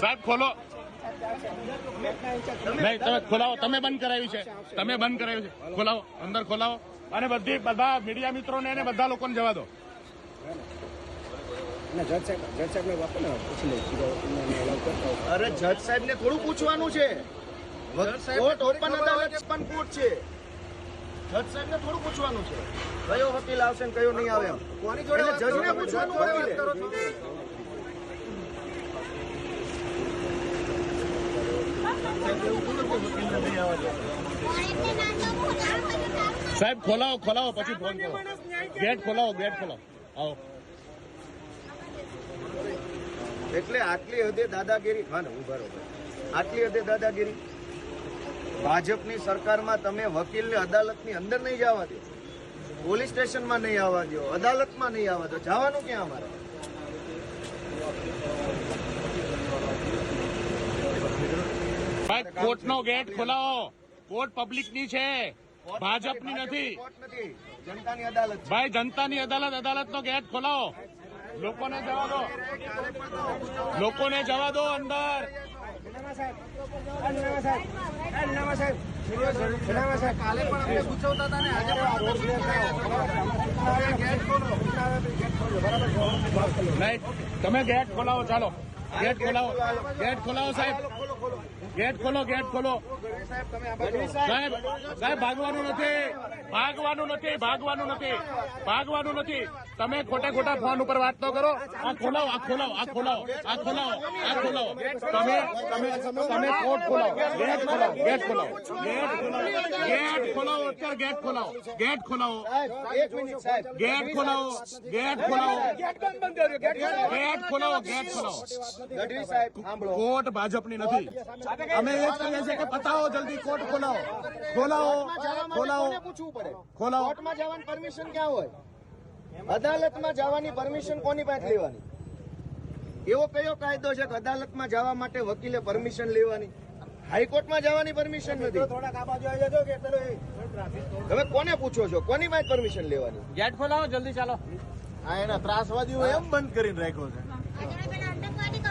સાહેબ ખોલો. નહીં તમે ખોલાવો. તમે બંધ કરાવ્યું છે. તમે બંધ કરાવ્યું છે. ખોલાવો. અંદર ખોલાવો. અને બધી બધા મીડિયા મિત્રોને અને બધા લોકોને જવા દો. અરે જજ સાહેબ ને થોડું પૂછવાનું છે. કોર્ટ ઓપન અદાલત પણ કોર્ટ છે. જજ સાહેબ ને થોડું પૂછવાનું છે. કયો વકીલ આવશે ને કયો નહીં આવે એમ. એટલે જજને પૂછવાનું વકીલે સાહેબ ખોલાવો ખોલાવો પછી ફોન કરો. ગેટ ખોલાવો ગેટ ખોલાવો. આવો. એટલે આટલી હદે દાદાગીરી હા ને ઊભા રહો. આટલી હદે દાદાગીરી? ભાજપની સરકારમાં તમે વકીલને અદાલતની અંદર નહીં જવા દો. પોલીસ સ્ટેશનમાં નહીં આવવા દો. અદાલતમાં નહીં આવવા દો. જવાનું ક્યાં અમારે? કોર્ટનો ગેટ ખોલાવો. કોર્ટ પબ્લિકની છે. ભાજપની નથી. નથી. જનતાની અદાલત ભાઈ જનતાની અદાલત અદાલતનો ગેટ ખોલાવો. લોકોને જવા દો. લોકોને જવા દો અંદર. કાલે પણ અમને પૂછવતા હતા ને તમે ગેટ ખોલાવો ચાલો. ગેટ ખોલાવો. ગેટ ખોલાવો સાહેબ. ગેટ ખોલો ગેટ ખોલો. સાહેબ સાહેબ ભાગવાનું નથી. ભાગવાનું નથી ભાગવાનું નથી. ભાગવાનું નથી. તમે ખોટા ખોટા ફોન ઉપર વાત તો કરો. આ ખોલાવો આ ખોલાવો આ ખોલાવો આ ખોલાવો આ ખોલાવો. તમે તમે તમે કોર્ટ ખોલાવો. ગેટ ખોલાવો ગેટ ખોલાવો. ગેટ ખોલાવો. ગેટ ખોલાવો અત્યારે ગેટ ખોલાવો. ગેટ ખોલાવો. ગેટ ખોલાવો. ગેટ ખોલાવો. ગેટ ખોલાવો ગેટ ખોલાવો. ગઢવી સાહેબ કોર્ટ ભાજપની નથી. અમે એ જ કહીએ છીએ કે પતાવો જલ્દી કોર્ટ ખોલાવો. ખોલાવો ખોલાવો. પૂછવું પડે? ખોલાવો. કોર્ટમાં જવાની પરમિશન ક્યાં હોય? અદાલતમાં જવાની પરમિશન કોની પાસે લેવાની? એવો કયો કાયદો છે કે અદાલતમાં જવા માટે વકીલે પરમિશન લેવાની? હાઈકોર્ટમાં જવાની પરમિશન નથી. તમે કોને પૂછો છો? કોની પાસે પરમિશન લેવાની? ગેટ ખોલાવો જલ્દી ચાલો. આ એના ત્રાસવાદીઓ એમ બંધ કરીને રાખ્યો છે તો ગઢવી સાહેબ આ બાજુ આવો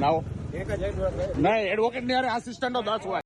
લાવો નહીં એડવોકેટની અરે આસિસ્ટન્ટો દસ હોય.